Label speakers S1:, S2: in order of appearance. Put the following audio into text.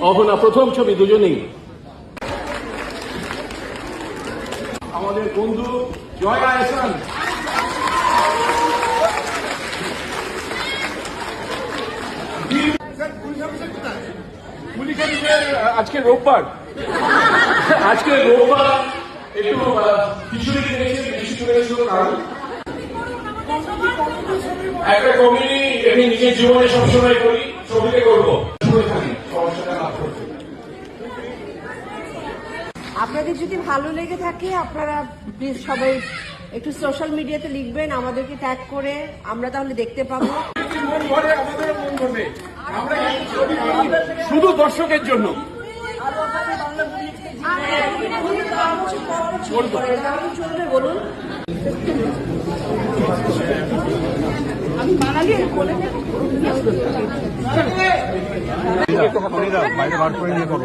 S1: অহনা প্রথম ছবি দুজনেই। আমাদের বন্ধু জয় আয়সান আজকে রোববার। আজকে রোববার একটু আহ, খিচুড়ি কিনেছে বেশি কিনেছিল কারণ। একটা কমিটি আমি নিজের জীবনে সবসময় করি ছবিতে করব।
S2: আপনাদের যদি ভালো লেগে থাকে আপনারা প্লিজ সবাই একটু সোশ্যাল মিডিয়াতে লিখবেন আমাদেরকে ট্যাগ করে আমরা তাহলে দেখতে পাবো।
S1: শুধু দর্শকের জন্য।
S2: চলবে বলুন
S3: বাইরে বার করে নিয়ে করো